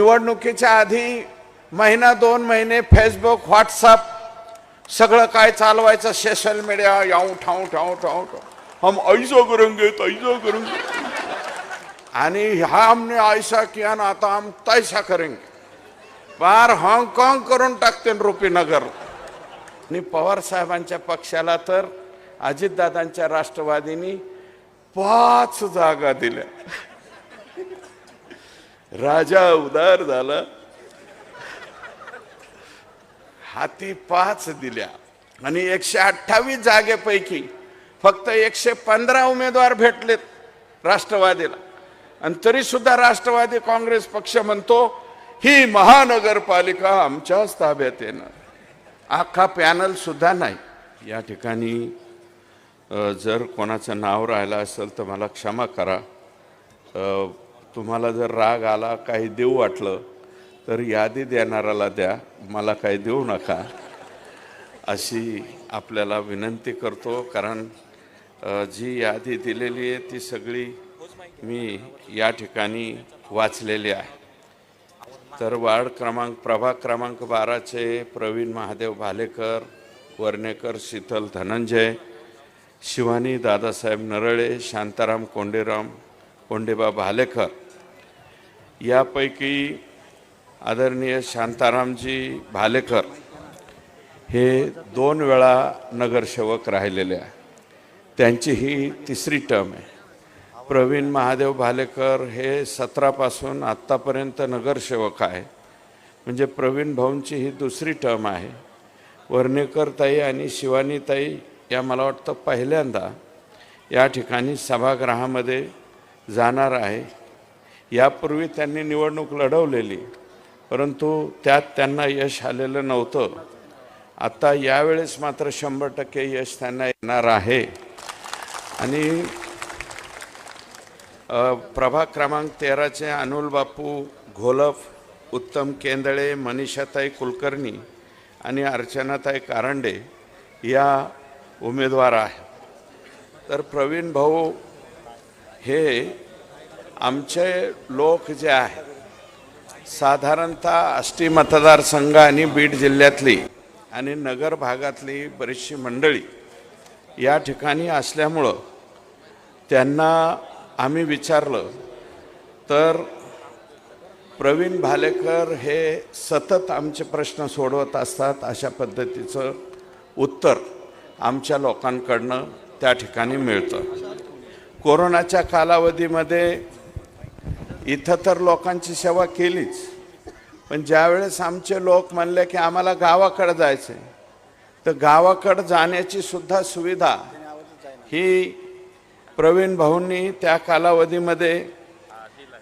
निवडणुकीच्या आधी महिना दोन महिने फेसबुक व्हॉट्सअप सगळं काय चालवायचं सोशल मीडिया याऊ ठाऊ ठाऊ ठाऊ ठाऊ. हम ऐसा करेंगे तैसा करेंगे. आणि हा हमने ऐसा किया ना आता हम तैसा करेंगे. पार हाँगकाँग करून टाकते रुपीनगर. आणि पवार साहेबांच्या पक्षाला तर अजितदादांच्या राष्ट्रवादीनी पाच जागा दिल्या. राजा उदार झाला. हाती पाच दिल्या आणि एकशे अठ्ठावीस जागेपैकी फक्त एकशे पंधरा उमेदवार भेटलेत राष्ट्रवादीला. आणि तरी सुद्धा राष्ट्रवादी काँग्रेस पक्ष म्हणतो ही महानगरपालिका आमच्याच ताब्यात येणार. अख्खा पॅनल सुद्धा नाही. या ठिकाणी जर कोणाचं नाव राहिलं असेल तर मला क्षमा करा. तुम्हाला जर राग आला काही देऊ वाटलं तर यादी देणाऱ्याला द्या. मला काही देऊ नका. अशी आपल्याला विनंती करतो कारण जी यादी दिलेली आहे ती सगळी मी या ठिकाणी वाचलेली आहे. तर वार्ड क्रमांक प्रभाग क्रमांक बाराचे प्रवीण महादेव भालेकर वर्णेकर शीतल धनंजय शिवानी दादासाहेब नरळे शांताराम कोंडेराम कोंडेबा भालेकर. यापैकी आदरणीय शांतारामजी भालेकर हे दोन वेळा नगरसेवक राहिलेले आहे. त्यांची ही तिसरी टर्म आहे. प्रवीण महादेव भालेकर हे सतरापासून आत्तापर्यंत नगरसेवक आहे. म्हणजे प्रवीण भाऊंची ही दुसरी टर्म आहे. वर्णेकरताई आणि शिवानीताई या मला वाटतं पहिल्यांदा या ठिकाणी सभागृहामध्ये जाणार आहे. यापूर्वी त्यांनी निवडणूक लढवलेली परंतु त्यात त्यांना यश आलेलं नव्हतं. आता यावेळेस मात्र शंभर टक्के यश त्यांना येणार आहे. आणि प्रभाग क्रमांक तेराचे अनुल बापू घोलफ उत्तम केंदळे मनीषाताई कुलकर्णी आणि अर्चनाताई कारंडे या उमेदवार आहे तर प्रवीण भाऊ हे आमचे लोक जे आहेत साधारणतः आष्टी मतदारसंघ आणि बीड जिल्ह्यातली आणि नगर भागातली बरीचशी मंडळी या ठिकाणी असल्यामुळं त्यांना आम्ही विचारलं तर प्रवीण भालेकर हे सतत आमचे प्रश्न सोडवत असतात अशा पद्धतीचं उत्तर आमच्या लोकांकडनं त्या ठिकाणी मिळतं. कोरोनाच्या कालावधीमध्ये इथं तर लोकांची सेवा केलीच. पण ज्यावेळेस आमचे लोक म्हणले की आम्हाला गावाकडं जायचं आहे तर गावाकडं जाण्याची सुद्धा सुविधा ही प्रवीण भाऊंनी त्या कालावधीमध्ये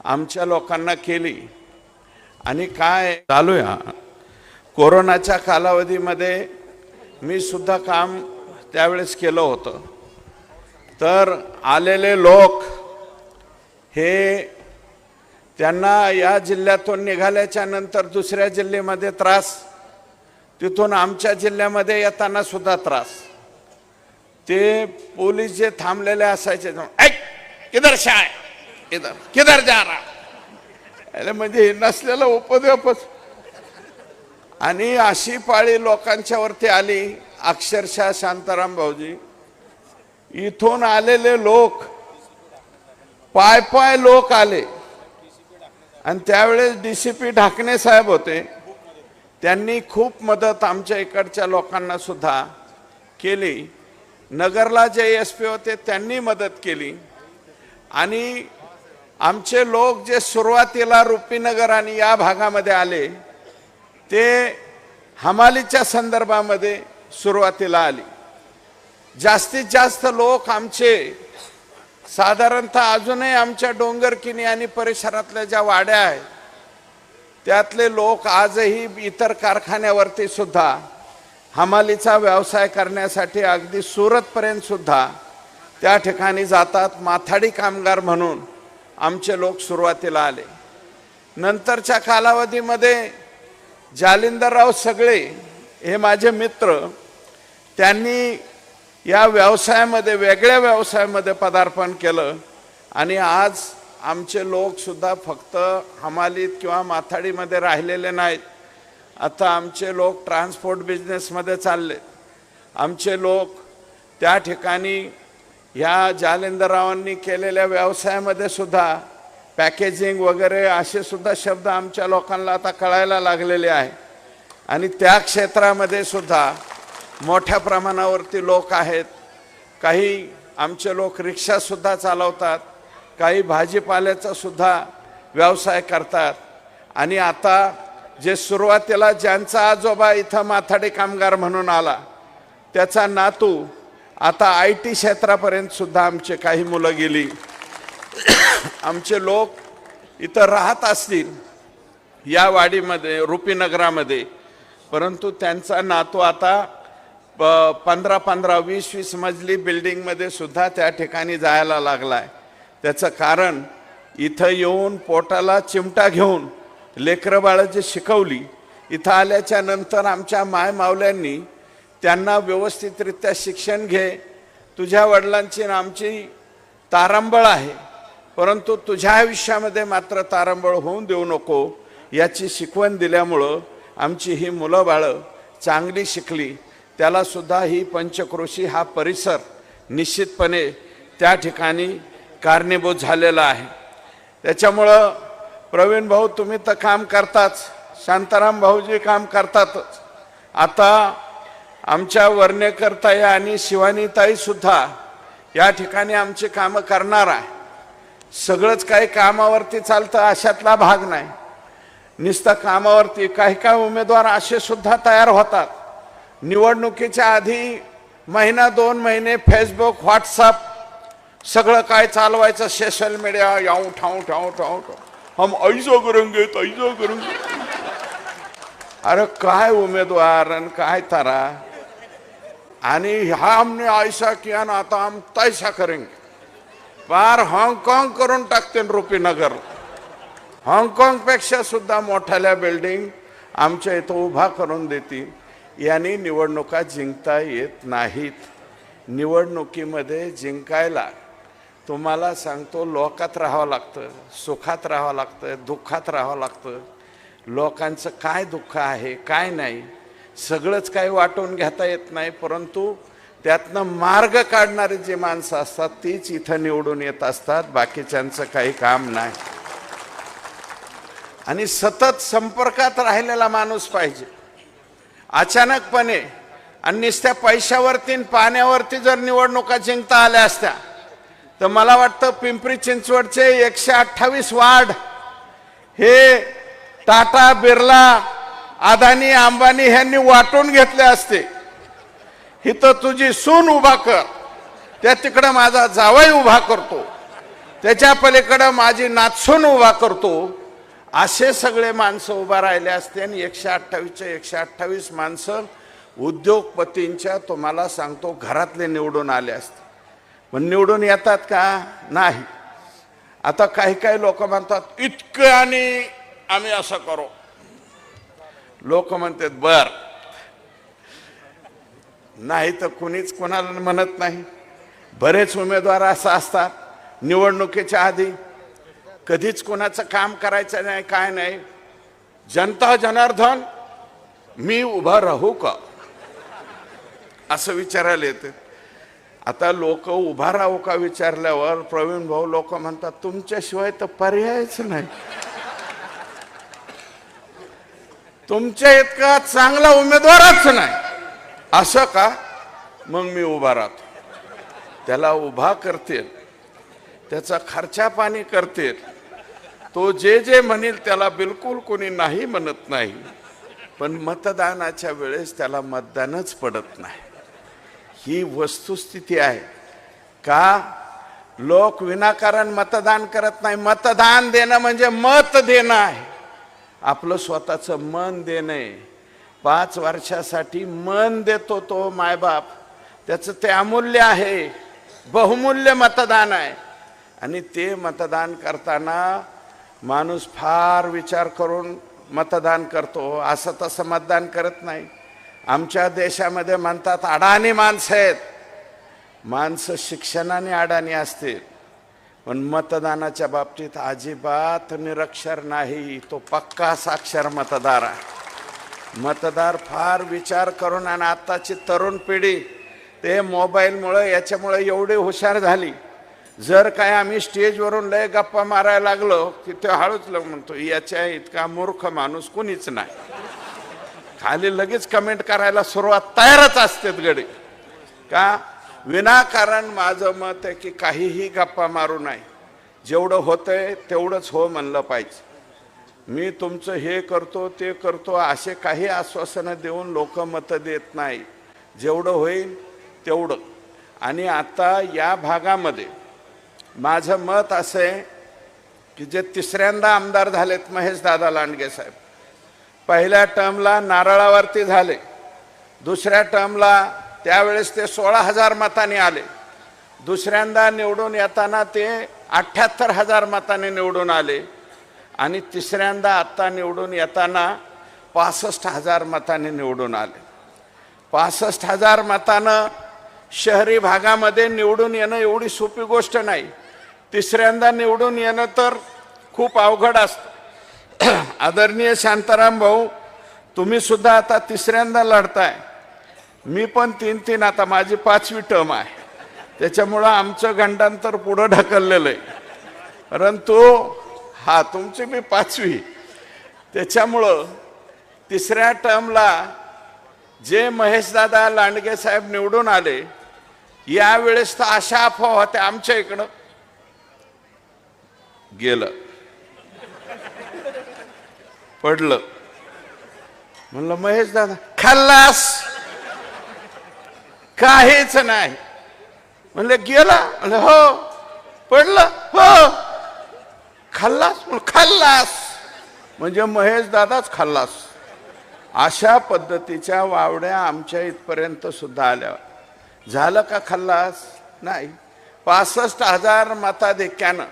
आमच्या लोकांना केली. आणि काय चालूया कोरोनाच्या कालावधीमध्ये मी सुद्धा काम त्यावेळेस केलं होतं. तर आलेले लोक हे त्यांना या जिल्ह्यातून निघाल्याच्या नंतर दुसऱ्या जिल्ह्यामध्ये त्रास तिथून आमच्या जिल्ह्यामध्ये येताना सुद्धा त्रास. ते पोलीस जे थांबलेले असायचे ऐक किधर से इधर किधर जा रहा अरे म्हणजे नसलेला नसलेलं उपद्व्यापच आणि अशी पाळी लोकांच्यावरती आली अक्षरशः शांताराम भाऊजी. इथून आलेले लोक पाय पाय लोक आले. आणि त्यावेळेस डी सी पी ढाकणे साहेब होते. त्यांनी खूप मदत आमच्या इकडच्या लोकांना सुद्धा केली. नगरला जे एस पी होते त्यांनी मदत केली. आणि आमचे लोक जे सुरुवातीला रुपीनगर आणि या भागामध्ये आले ते हमालीच्या संदर्भामध्ये सुरुवातीला आली. जास्तीत जास्त लोक आमचे साधारणतः अजूनही आमच्या डोंगरकिनी आणि परिसरातल्या ज्या वाड्या आहेत त्यातले लोक आजही इतर कारखान्यावरती सुद्धा हमालीचा व्यवसाय करण्यासाठी अगदी सुरतपर्यंत सुद्धा त्या ठिकाणी जातात माथाडी कामगार म्हणून आमचे लोक सुरुवातीला आले. नंतरच्या कालावधीमध्ये जालिंदरराव सगळे हे माझे मित्र त्यांनी या व्यवसायामध्ये वेगळ्या व्यवसायामध्ये पदार्पण केलं. आणि आज आमचे लोकसुद्धा फक्त हमालीत किंवा माथाडीमध्ये राहिलेले नाहीत. आता आमचे लोक ट्रान्सपोर्ट बिझनेसमध्ये चालले. आमचे लोक त्या ठिकाणी ह्या जालेंदररावांनी केलेल्या व्यवसायामध्ये सुद्धा पॅकेजिंग वगैरे असे सुद्धा शब्द आमच्या लोकांना आता कळायला लागलेले आहे. आणि त्या क्षेत्रामध्ये सुद्धा मोठ्या प्रमाणावरती लोक आहेत. काही आमचे लोक रिक्षासुद्धा चालवतात. काही भाजीपाल्याचा सुद्धा व्यवसाय करतात. आणि आता जे सुरुवातीला ज्यांचा आजोबा इथं माथाडी कामगार म्हणून आला त्याचा नातू आता आय टी क्षेत्रापर्यंत सुद्धा आमचे काही मुलं गेली. आमचे लोक इथं राहत असतील या वाडीमध्ये रुपीनगरामध्ये परंतु त्यांचा नातू आता पंधरा पंधरा वीस वीस मजली बिल्डिंगमध्ये सुद्धा त्या ठिकाणी जायला लागला आहे त्याचं कारण इथं येऊन पोटाला चिमटा घेऊन लेकरं बाळं जे शिकवली. इथं आल्याच्यानंतर आमच्या मायमावल्यांनी त्यांना व्यवस्थितरित्या शिक्षण घे. तुझ्या वडिलांची आमची तारंबळ आहे. परंतु तुझ्या आयुष्यामध्ये मात्र तारंबळ होऊन देऊ नको. याची शिकवण दिल्यामुळं आमची ही मुलं बाळं चांगली शिकली. त्यालासुद्धा ही पंचक्रोशी हा परिसर निश्चितपणे त्या ठिकाणी कारणीभूत झालेला आहे. त्याच्यामुळं प्रवीण भाऊ तुम्ही तर काम करताच. शांताराम भाऊजी काम करतातच. आता आमच्या वर्णेकरताई आणि शिवानीताईसुद्धा या ठिकाणी आमची कामं करणार आहे. सगळंच काही कामावरती चालतं अशातला भाग नाही. नुसतं कामावरती काही काही उमेदवार असे सुद्धा तयार होतात. निवडणुकीच्या आधी महिना दोन महिने फेसबुक व्हॉट्सअप सगळं काय चालवायचं सोशल मीडिया याऊ ठाऊ ठाऊ ठाऊ ठाऊ. हम ऐसो करेंगे तैसो करेंगे. अरे काय उमेदवार आणि काय तारा. आणि ह्या हमने ऐसा किया ना आता हम तैसा करेंगे. पार हाँगकाँग करून टाकते रुपीनगर. हाँगकाँगपेक्षा सुद्धा मोठ्याल्या बिल्डिंग आमच्या इथं उभा करून देतील. यांनी निवडणुका जिंकता येत नाहीत. निवडणुकीमध्ये जिंकायला तुम्हाला सांगतो लोकात राहावं लागतं सुखात राहावं लागतं दुःखात राहावं लागतं. लोकांचं काय दुःख आहे काय नाही सगळंच काही वाटून घेता येत नाही परंतु त्यातनं मार्ग काढणारी जी माणसं असतात तीच इथं निवडून येत असतात बाकीच्यांचं काही काम नाही. आणि सतत संपर्कात राहिलेला माणूस पाहिजे. अचानकपणे आणि नुसत्या पैशावरती पाण्यावरती जर निवडणुका जिंकता आल्या असत्या तर मला वाटतं पिंपरी चिंचवडचे एकशे अठ्ठावीस वार्ड हे टाटा बिर्ला अदानी अंबानी ह्यांनी वाटून घेतले असते. इथं तुझी सून उभा कर. त्या तिकडं माझा जावई उभा करतो. त्याच्या पलीकडं माझी नातसून उभा करतो. असे सगळे माणसं उभा राहिले असते आणि एकशे अठ्ठावीसचे एकशे अठ्ठावीस माणसं उद्योगपतींच्या तुम्हाला सांगतो घरातले निवडून आले असते. पण निवडून येतात का? नाही. आता काही काही लोक म्हणतात इतकं आणि आम्ही असं करू. लोक म्हणतात बर. नाही तर कुणीच कोणाला म्हणत नाही. बरेच उमेदवार असं असतात निवडणुकीच्या आधी कधीच कोणाचं काम करायचं नाही काय नाही. जनता जनार्दन मी उभा राहू का? असं विचारायला येते. आता लोक उभा राहू का विचारल्यावर? प्रवीण भाऊ लोक म्हणतात तुमच्याशिवाय तर पर्यायच नाही. तुमच्या इतका चांगला उमेदवारच नाही. असं का? मग मी उभा राहतो. त्याला उभा करतील. त्याचा खर्चा पाणी करतील. तो जे जे म्हणेल त्याला बिलकुल कोणी नाही म्हणत नाही. पण मतदानाच्या वेळेस त्याला मतदानच पडत नाही. ही वस्तुस्थिती आहे. का? लोक विनाकारण मतदान करत नाही. मतदान देणं म्हणजे मत देणं आहे. आपलं स्वतःचं मन देणे पाच वर्षासाठी मन देतो तो मायबाप. त्याचं ते अमूल्य आहे. बहुमूल्य मतदान आहे. आणि ते मतदान करताना माणूस फार विचार करून मतदान करतो असं तसं मतदान करत नाही. आमच्या देशामध्ये म्हणतात अडाणी माणसं आहेत. माणसं शिक्षणाने अडाणी असतील पण मतदानाच्या बाबतीत अजिबात निरक्षर नाही तो पक्का साक्षर मतदार आहे. मतदार फार विचार करून आणि आत्ताची तरुण पिढी ते मोबाईलमुळं याच्यामुळं एवढी हुशार झाली. जर काय आम्ही स्टेजवरून लय गप्पा मारायला लागलो की ते हळूच म्हणतो याच्या इतका मूर्ख माणूस कुणीच नाही. खाली लगेच कमेंट करायला सुरुवात तयारच असते गडी. का? विनाकारण माझं मत आहे की काहीही गप्पा मारू नाही जेवढं होतंय तेवढंच हो म्हणलं पाहिजे. मी तुमचं हे करतो ते करतो असे काही आश्वासनं देऊन लोक मतं देत नाही. जेवढं होईल तेवढं. आणि आता या भागामध्ये माझं मत असं आहे की जे तिसऱ्यांदा आमदार झालेत महेश दादा लांडगे साहेब पहिल्या टर्मला नारळावरती झाले दुसऱ्या टर्मला त्यावेळेस ते सोळा हजार मताने आले दुसऱ्यांदा निवडून येताना ते अठ्ठ्याहत्तर हजार मताने निवडून आले आणि तिसऱ्यांदा आत्ता निवडून येताना पासष्ट हजार मताने निवडून आले. पासष्ट हजार मतानं शहरी भागामध्ये निवडून येणं एवढी सोपी गोष्ट नाही. तिसऱ्यांदा निवडून येणं तर खूप अवघड असतं. आदरणीय शांताराम भाऊ तुम्ही सुद्धा आता तिसऱ्यांदा लढताय. मी पण तीन तीन आता माझी पाचवी टर्म आहे. त्याच्यामुळं आमचं गंडांतर पुढं ढकललेलं आहे. परंतु हा तुमची मी पाचवी. त्याच्यामुळं तिसऱ्या टर्मला जे महेशदादा लांडगे साहेब निवडून आले यावेळेस तर अशा अफवा होत्या आमच्या इकडं. गेलं. पडलं. म्हणलं महेश दादा खाल्लास? काहीच नाही. म्हणले गेला? म्हणलं हो. पडलं? हो. खाल्लास? म्हणलं, खाल्लास. म्हणजे महेश दादाच खाल्लास. अशा पद्धतीच्या वावड्या आमच्या इथपर्यंत सुद्धा आल्या. झालं का खाल्लास? नाही. पासष्ट हजार मताधिक्यानं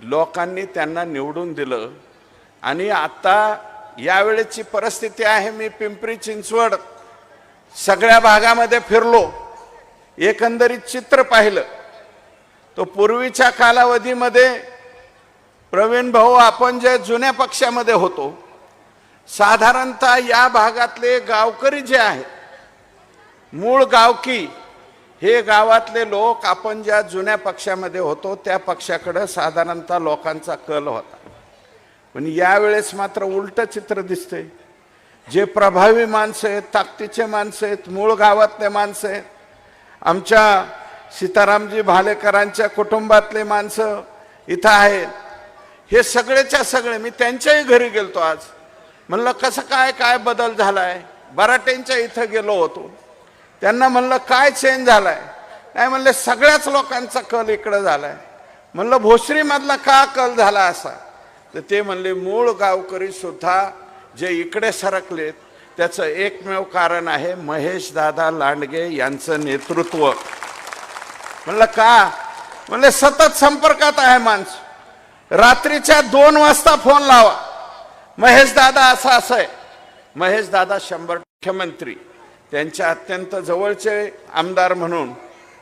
लोकांनी त्यांना निवडून दिलं. आणि आता यावेळेची परिस्थिती आहे मी पिंपरी चिंचवड सगळ्या भागामध्ये फिरलो. एकंदरीत चित्र पाहिलं. तो पूर्वीच्या कालावधीमध्ये प्रवीण भाऊ आपण जे जुन्या पक्षामध्ये होतो साधारणतः या भागातले गावकरी जे आहेत मूळ गावकी हे गावातले लोक आपण ज्या जुन्या पक्षामध्ये होतो त्या पक्षाकडं साधारणतः लोकांचा कल होता. पण यावेळेस मात्र उलट चित्र दिसतंय. जे प्रभावी माणसं आहेत ताकदीचे माणसं आहेत मूळ गावातले माणसं आहेत आमच्या सीतारामजी भालेकरांच्या कुटुंबातले माणसं इथं आहेत. हे सगळेच्या सगळे मी त्यांच्याही घरी गेलतो आज. म्हणलं कसं काय काय बदल झाला आहे बराटेंच्या इथं गेलो होतो. त्यांना म्हणलं काय चेंज झालाय? नाही म्हणले सगळ्याच लोकांचा कल इकडं झालाय. म्हणलं भोसरीमधला का कल झाला असा? तर ते म्हणले मूळ गावकरी सुद्धा जे इकडे सरकलेत त्याचं एकमेव कारण आहे महेश दादा लांडगे यांचं नेतृत्व. म्हणलं का? म्हणले सतत संपर्कात आहे माणसं. रात्रीच्या दोन वाजता फोन लावा. महेश दादा असं असं आहे. महेश दादा शंभर मुख्यमंत्री त्यांच्या अत्यंत जवळचे आमदार म्हणून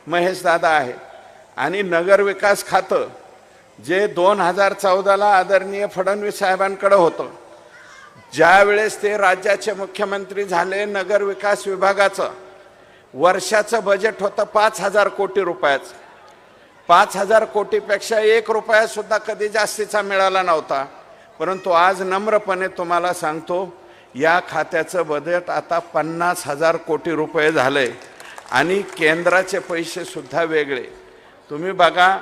महेश दादा आहे. आणि नगर विकास खातं जे दोन हजार चौदाला आदरणीय फडणवीस साहेबांकडं होतं. ज्यावेळेस ते राज्याचे मुख्यमंत्री झाले नगर विकास विभागाचं वर्षाचं बजेट होतं पाच हजार कोटी रुपयाचं. पाच हजार कोटीपेक्षा एक रुपयासुद्धा कधी जास्तीचा मिळाला नव्हता. परंतु आज नम्रपणे तुम्हाला सांगतो या खात्याचं बजेट आता पन्नास हजार कोटी रुपये झाले आणि केंद्राचे पैसे सुद्धा वेगळे. तुम्ही बघा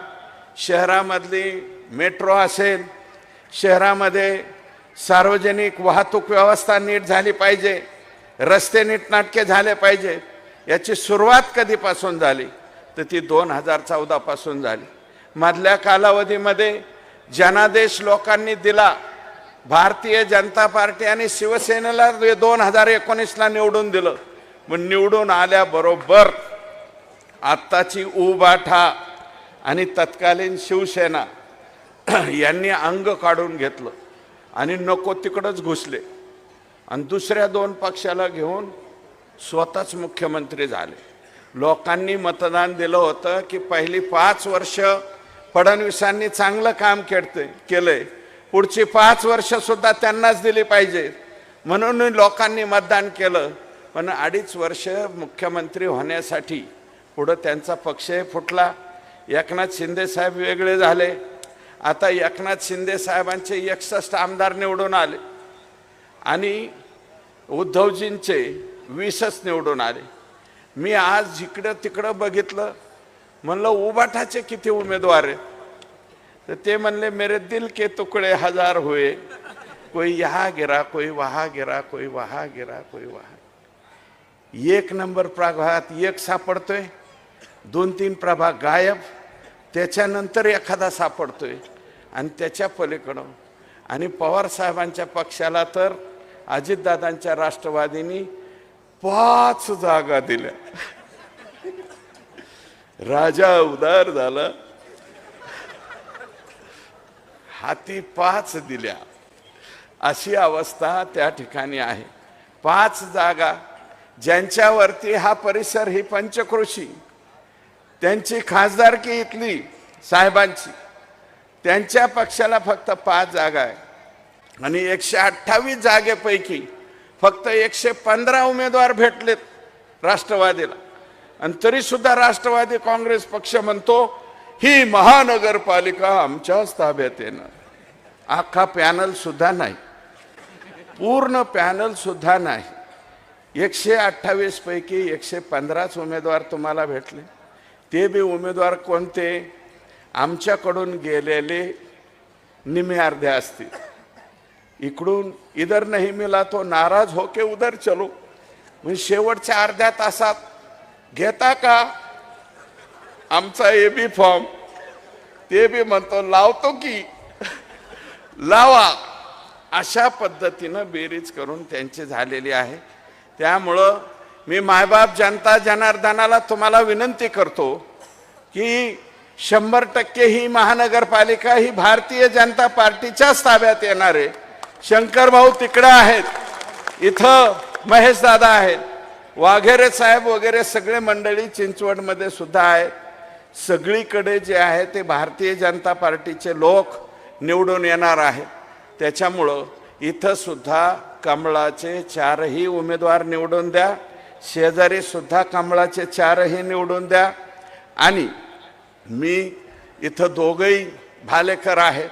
शहरामधली मेट्रो असेल शहरामध्ये सार्वजनिक वाहतूक व्यवस्था नीट झाली पाहिजे रस्ते नीटनाटके झाले पाहिजे याची सुरुवात कधीपासून झाली? तर ती दोन हजार चौदापासून झाली. मधल्या कालावधीमध्ये जनादेश लोकांनी दिला. भारतीय जनता पार्टी आणि शिवसेनेला दोन हजार एकोणीसला निवडून दिलं. मग निवडून आल्याबरोबर आत्ताची उबाठा आणि तत्कालीन शिवसेना यांनी अंग काढून घेतलं आणि नको तिकडंच घुसले. आणि दुसऱ्या दोन पक्षाला घेऊन स्वतःच मुख्यमंत्री झाले. लोकांनी मतदान दिलं होतं की पहिली पाच वर्ष फडणवीसांनी चांगलं काम केलं आहे पुढची पाच वर्ष सुद्धा त्यांनाच दिली पाहिजे. म्हणून लोकांनी मतदान केलं. पण अडीच वर्ष मुख्यमंत्री होण्यासाठी पुढं त्यांचा पक्षही फुटला. एकनाथ शिंदे साहेब वेगळे झाले. आता एकनाथ शिंदे साहेबांचे एकसष्ट आमदार निवडून आले. आणि उद्धवजींचे वीसच निवडून आले. मी आज जिकडं तिकडं बघितलं. म्हणलं उबाठाचे किती उमेदवार आहेत? तर ते म्हणले मेरे दिल के तुकडे हजार हुए। कोई यहाँ गिरा कोई वहा गिरा कोई वहा गिरा कोई वहा एक नंबर प्रभागात एक सापडतोय दोन तीन प्रभाग गायब त्याच्यानंतर एखादा सापडतोय आणि त्याच्या पलीकडं. आणि पवार साहेबांच्या पक्षाला तर अजितदादांच्या राष्ट्रवादीनी पाच जागा दिल्या. राजा उदार झाला. हाती पाच दिल्या. अशी अवस्था त्या ठिकाणी आहे. पाच जागा. ज्यांच्यावरती हा परिसर ही पंचकृषी त्यांची खासदारकी इथली साहेबांची. त्यांच्या पक्षाला फक्त पाच जागा आहे. आणि एकशे अठ्ठावीस जागेपैकी फक्त एकशे पंधरा उमेदवार भेटलेत राष्ट्रवादीला. आणि तरीसुद्धा राष्ट्रवादी काँग्रेस पक्ष म्हणतो ही महानगरपालिका आमच्याच ताब्यात येणार. अख्खा पॅनल सुद्धा नाही. पूर्ण पॅनल सुद्धा नाही. एकशे अठ्ठावीस पैकी एकशे पंधराच उमेदवार तुम्हाला भेटले. ते बी उमेदवार कोणते? आमच्याकडून गेलेले निम्मे अर्धे असतील. इकडून इधर नाही मिला तो नाराज हो के उधर चलो. म्हणजे शेवटच्या अर्ध्या तासात घेता का? आमचा ए बी फॉर्म. ते बी म्हणतो लावतो की. लावा. अशा पद्धतीनं बेरीज करून त्यांची झालेली आहे. त्यामुळं मी मायबाप जनता जनार्दनाला तुम्हाला विनंती करतो की शंभर टक्के ही महानगरपालिका ही भारतीय जनता पार्टीच्याच ताब्यात येणार आहे. शंकर भाऊ आहेत. इथं महेश दादा आहेत. वाघेरे साहेब वगैरे सगळे मंडळी चिंचवडमध्ये सुद्धा आहेत. सगळीकडे जे आहे ते भारतीय जनता पार्टीचे लोक निवडून येणार आहेत त्याच्यामुळं इथंसुद्धा कमळाचे चारही उमेदवार निवडून द्या शेजारीसुद्धा कमळाचे चारही निवडून द्या. आणि मी इथं दोघंही भालेकर आहे.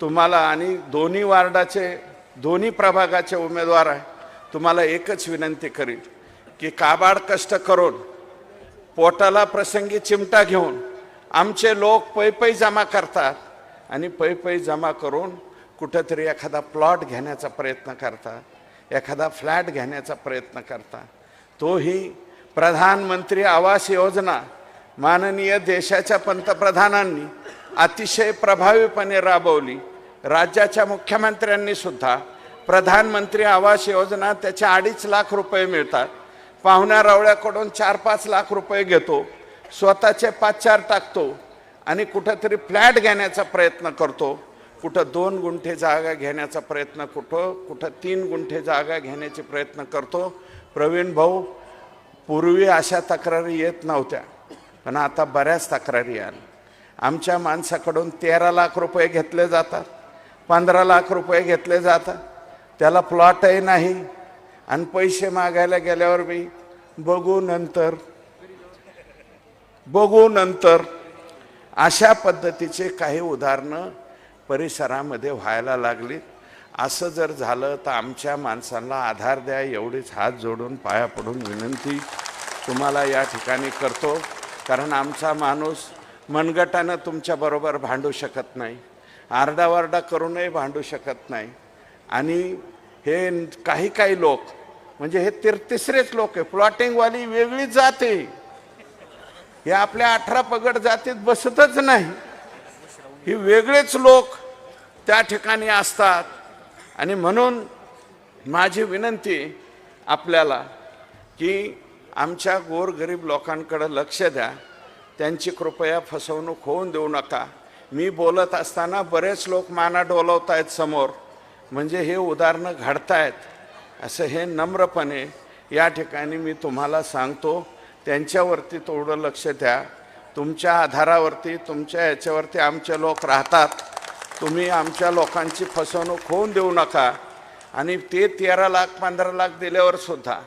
तुम्हाला आणि दोन्ही वार्डाचे दोन्ही प्रभागाचे उमेदवार आहे. तुम्हाला एकच विनंती करील की काबाड कष्ट करून पोटाला प्रसंगी चिमटा घेऊन आमचे लोक पै पै जमा करतात आणि पै पै जमा करून कुठंतरी एखादा प्लॉट घेण्याचा प्रयत्न करतात एखादा फ्लॅट घेण्याचा प्रयत्न करतात. तोही प्रधानमंत्री आवास योजना माननीय देशाच्या पंतप्रधानांनी अतिशय प्रभावीपणे राबवली. राज्याच्या मुख्यमंत्र्यांनी सुद्धा प्रधानमंत्री आवास योजना त्याच्या अडीच लाख रुपये मिळतात. पाहुण्या रावळ्याकडून चार पाच लाख रुपये घेतो. स्वतःचे पाच चार टाकतो आणि कुठंतरी फ्लॅट घेण्याचा प्रयत्न करतो. कुठं दोन गुंठे जागा घेण्याचा प्रयत्न कुठं कुठं तीन गुंठे जागा घेण्याचे प्रयत्न करतो. प्रवीण भाऊ पूर्वी अशा तक्रारी येत नव्हत्या पण आता बऱ्याच तक्रारी आल्या. आमच्या माणसाकडून तेरा लाख रुपये घेतले जातात पंधरा लाख रुपये घेतले जातात. त्याला प्लॉटही नाही आणि पैसे मागायला गेल्यावर मी बघू नंतर बघू नंतर. अशा पद्धतीचे काही उदाहरणं परिसरामध्ये व्हायला लागली असं जर झालं तर आमच्या माणसांना आधार द्या एवढीच हात जोडून पाया पडून विनंती तुम्हाला या ठिकाणी करतो. कारण आमचा माणूस मनगटानं तुमच्याबरोबर भांडू शकत नाही. आरडावारडा करूनही भांडू शकत नाही. आणि हे काही काही लोक म्हणजे हे तिर तिसरेच लोक आहे. प्लॉटिंगवाली वेगळीच जाते हे आपल्या अठरा पगड जातीत बसतच नाही. ही वेगळेच लोक त्या ठिकाणी असतात. आणि म्हणून माझी विनंती आपल्याला की आमच्या गोरगरीब लोकांकडे लक्ष द्या. त्यांची कृपया फसवणूक होऊन देऊ नका. मी बोलत असताना बरेच लोक माना डोलवत आहेत समोर. म्हणजे हे उदाहरणं घडतायत. असं हे नम्रपणे या ठिकाणी मी तुम्हाला सांगतो. त्यांच्यावरती थोडं लक्ष द्या. तुमच्या आधारावरती तुमच्या याच्यावरती आमचे लोक राहतात. तुम्ही आमच्या लोकांची फसवणूक होऊन देऊ नका. आणि ते तेरा लाख पंधरा लाख दिल्यावर सुद्धा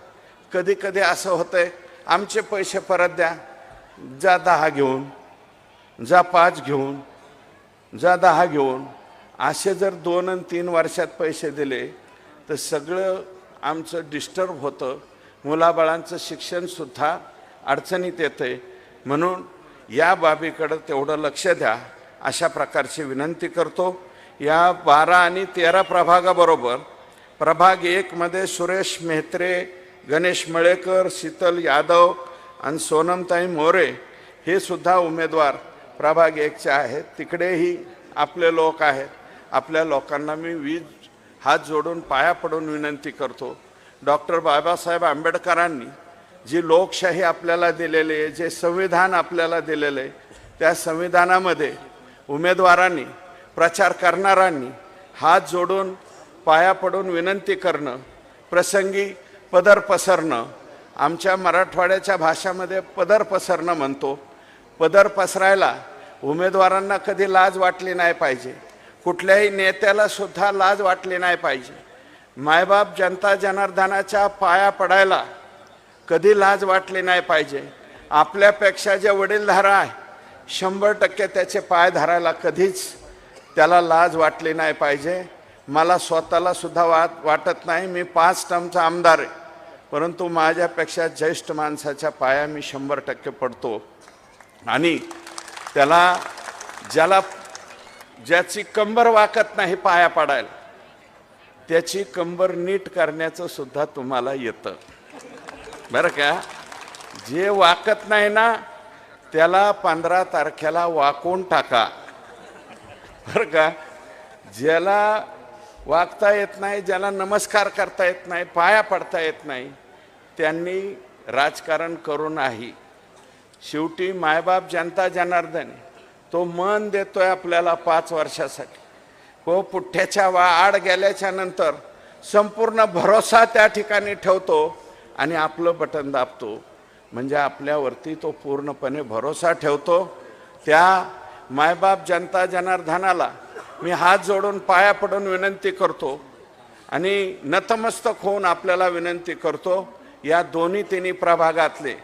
कधी कधी असं होतंय आमचे पैसे परत द्या. जा दहा घेऊन जा पाच घेऊन जा दहा घेऊन. असे जर दोन आणि तीन वर्षात पैसे दिले तर सगळं आमचं डिस्टर्ब होतं. मुलाबाळांचं शिक्षणसुद्धा अडचणीत येतं म्हणून या बाबीकडं तेवढं लक्ष द्या. अशा प्रकारची विनंती करतो. या बारा आणि तेरा प्रभागाबरोबर प्रभाग एकमध्ये सुरेश मेहत्रे गणेश मळेकर शीतल यादव आणि सोनमताई मोरे हे सुद्धा उमेदवार प्रभाग एकचे आहेत. तिकडेही आपले लोक आहेत. आपल्या लोकांना मी वीज हात जोडून पाया पडून विनंती करतो. डॉक्टर बाबासाहेब आंबेडकरांनी जी लोकशाही आपल्याला दिलेली आहे जे संविधान आपल्याला दिलेलं आहे त्या संविधानामध्ये उमेदवारांनी प्रचार करणाऱ्यांनी हात जोडून पाया पडून विनंती करणं प्रसंगी पदर पसरणं आमच्या मराठवाड्याच्या भाषामध्ये पदर पसरणं म्हणतो. पदर पसरायला उमेदवारांना कधी लाज वाटली नाही पाहिजे. कुठल्याही नेत्याला सुद्धा लाज वाटली नाही पाहिजे. मायबाप जनता जनार्दनाच्या पाया पडायला कधी लाज वाटली नाही पाहिजे. आपल्यापेक्षा जे वडीलधारा आहे शंभर टक्के त्याचे पाय धरायला कधीच त्याला लाज वाटली नाही पाहिजे. मला स्वतःला सुद्धा वाट वाटत नाही मी पाच टर्मचा आमदार आहे. परंतु माझ्यापेक्षा ज्येष्ठ माणसाच्या पाया मी शंभर टक्के पडतो. आणि त्याला ज्याला ज्याची कंबर वाकत नाही पाया पाडायला त्याची कंबर नीट करण्याचं सुद्धा तुम्हाला येतं. बरं का? जे वाकत नाही ना त्याला पंधरा तारखेला वाकून टाका. बरं का? ज्याला वागता येत नाही ज्याला नमस्कार करता येत नाही पाया पडता येत नाही त्यांनी राजकारण करू नाही. शेवटी मायबाप जनता जनार्दन तो मन देतोय आपल्याला पाच वर्षासाठी. हो पुठ्ठ्याच्या वा आड गेल्याच्यानंतर संपूर्ण भरोसा त्या ठिकाणी ठेवतो आणि आपलं बटन दाबतो. म्हणजे आपल्यावरती तो पूर्णपणे भरोसा ठेवतो. त्या मायबाप जनता जनार्दनाला मी हात जोडून पाया पडून विनंती करतो आणि नतमस्तक होऊन आपल्याला विनंती करतो या दोन्ही तिन्ही प्रभागातले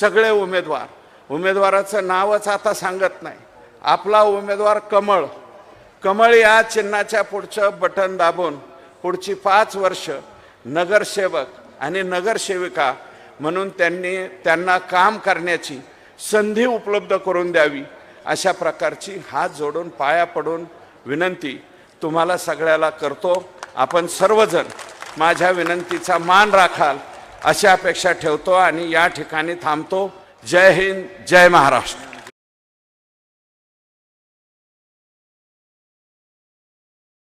सगळे उमेदवार. उमेदवाराचं नावच आता सांगत नाही. आपला उमेदवार कमळ. कमळ या चिन्हाच्या पुढचं बटन दाबून पुढची पाच वर्ष नगरसेवक आणि नगरसेविका म्हणून त्यांनी त्यांना काम करण्याची संधी उपलब्ध करून द्यावी अशा प्रकारची हात जोडून पाया पडून विनंती तुम्हाला सगळ्याला करतो. आपण सर्वजण माझ्या विनंतीचा मान राखाल अशी अपेक्षा ठेवतो आणि या ठिकाणी थांबतो. जय हिंद जय महाराष्ट्र.